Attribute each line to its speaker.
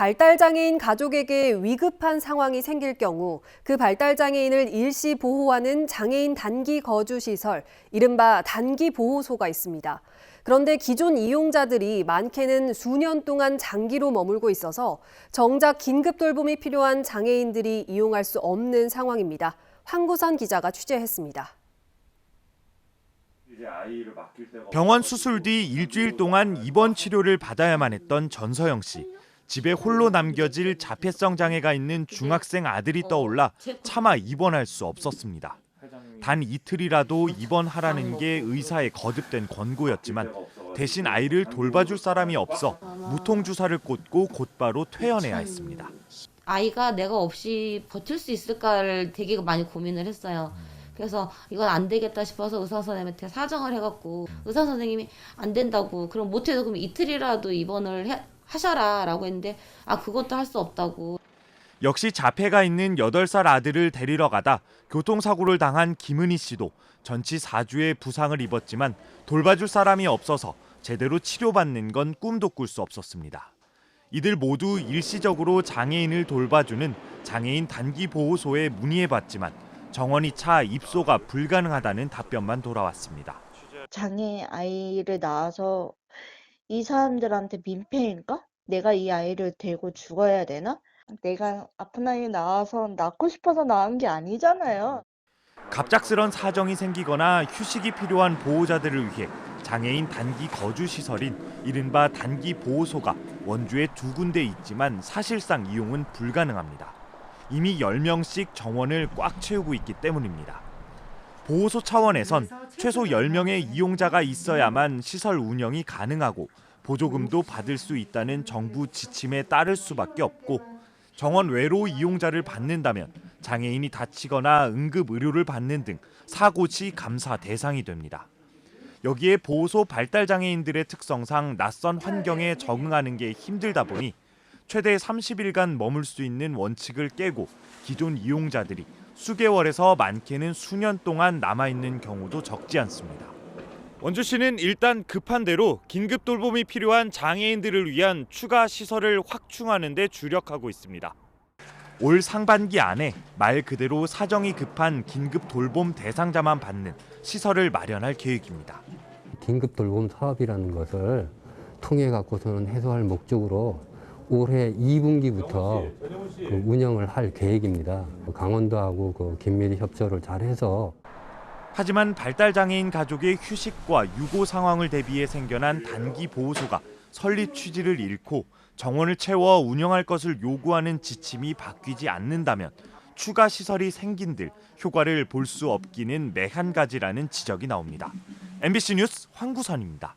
Speaker 1: 발달장애인 가족에게 위급한 상황이 생길 경우 그 발달장애인을 일시 보호하는 장애인 단기 거주시설, 이른바 단기 보호소가 있습니다. 그런데 기존 이용자들이 많게는 수년 동안 장기로 머물고 있어서 정작 긴급 돌봄이 필요한 장애인들이 이용할 수 없는 상황입니다. 황구선 기자가 취재했습니다.
Speaker 2: 병원 수술 뒤 일주일 동안 입원 치료를 받아야만 했던 전서영 씨. 집에 홀로 남겨질 자폐성 장애가 있는 중학생 아들이 떠올라 차마 입원할 수 없었습니다. 단 이틀이라도 입원하라는 게 의사의 거듭된 권고였지만 대신 아이를 돌봐줄 사람이 없어 무통 주사를 꽂고 곧바로 퇴원해야 했습니다.
Speaker 3: 아이가 내가 없이 버틸 수 있을까를 되게 많이 고민을 했어요. 그래서 이건 안 되겠다 싶어서 의사 선생님한테 사정을 해갖고 의사 선생님이 안 된다고 그럼 못해도 그럼 이틀이라도 입원을 해, 하셔라 라고 했는데 아 그것도 할 수 없다고
Speaker 2: 역시 자폐가 있는 8살 아들을 데리러 가다 교통사고를 당한 김은희 씨도 전치 4주의 부상을 입었지만 돌봐줄 사람이 없어서 제대로 치료받는 건 꿈도 꿀 수 없었습니다. 이들 모두 일시적으로 장애인을 돌봐주는 장애인 단기 보호소에 문의해봤지만 정원이 차 입소가 불가능하다는 답변만 돌아왔습니다.
Speaker 4: 장애 아이를 낳아서 이 사람들한테 민폐인가? 내가 이 아이를 데리고 죽어야 되나? 내가 아픈 아이 낳아서 낳고 싶어서 낳은 게 아니잖아요.
Speaker 2: 갑작스런 사정이 생기거나 휴식이 필요한 보호자들을 위해 장애인 단기 거주 시설인 이른바 단기 보호소가 원주에 두 군데 있지만 사실상 이용은 불가능합니다. 이미 10명씩 정원을 꽉 채우고 있기 때문입니다. 보호소 차원에선 최소 10명의 이용자가 있어야만 시설 운영이 가능하고 보조금도 받을 수 있다는 정부 지침에 따를 수밖에 없고 정원 외로 이용자를 받는다면 장애인이 다치거나 응급 의료를 받는 등 사고 시 감사 대상이 됩니다. 여기에 보호소 발달 장애인들의 특성상 낯선 환경에 적응하는 게 힘들다 보니 최대 30일간 머물 수 있는 원칙을 깨고 기존 이용자들이 수개월에서 많게는 수년 동안 남아 있는 경우도 적지 않습니다. 원주시는 일단 급한 대로 긴급 돌봄이 필요한 장애인들을 위한 추가 시설을 확충하는 데 주력하고 있습니다. 올 상반기 안에 말 그대로 사정이 급한 긴급 돌봄 대상자만 받는 시설을 마련할 계획입니다.
Speaker 5: 긴급 돌봄 사업이라는 것을 통해 갖고서는 해소할 목적으로 올해 2분기부터 그 운영을 할 계획입니다. 강원도하고 그 긴밀히 협조를 잘해서
Speaker 2: 하지만 발달 장애인 가족의 휴식과 유고 상황을 대비해 생겨난 단기 보호소가 설립 취지를 잃고 정원을 채워 운영할 것을 요구하는 지침이 바뀌지 않는다면 추가 시설이 생긴들 효과를 볼 수 없기는 매한 가지라는 지적이 나옵니다. MBC 뉴스 황구선입니다.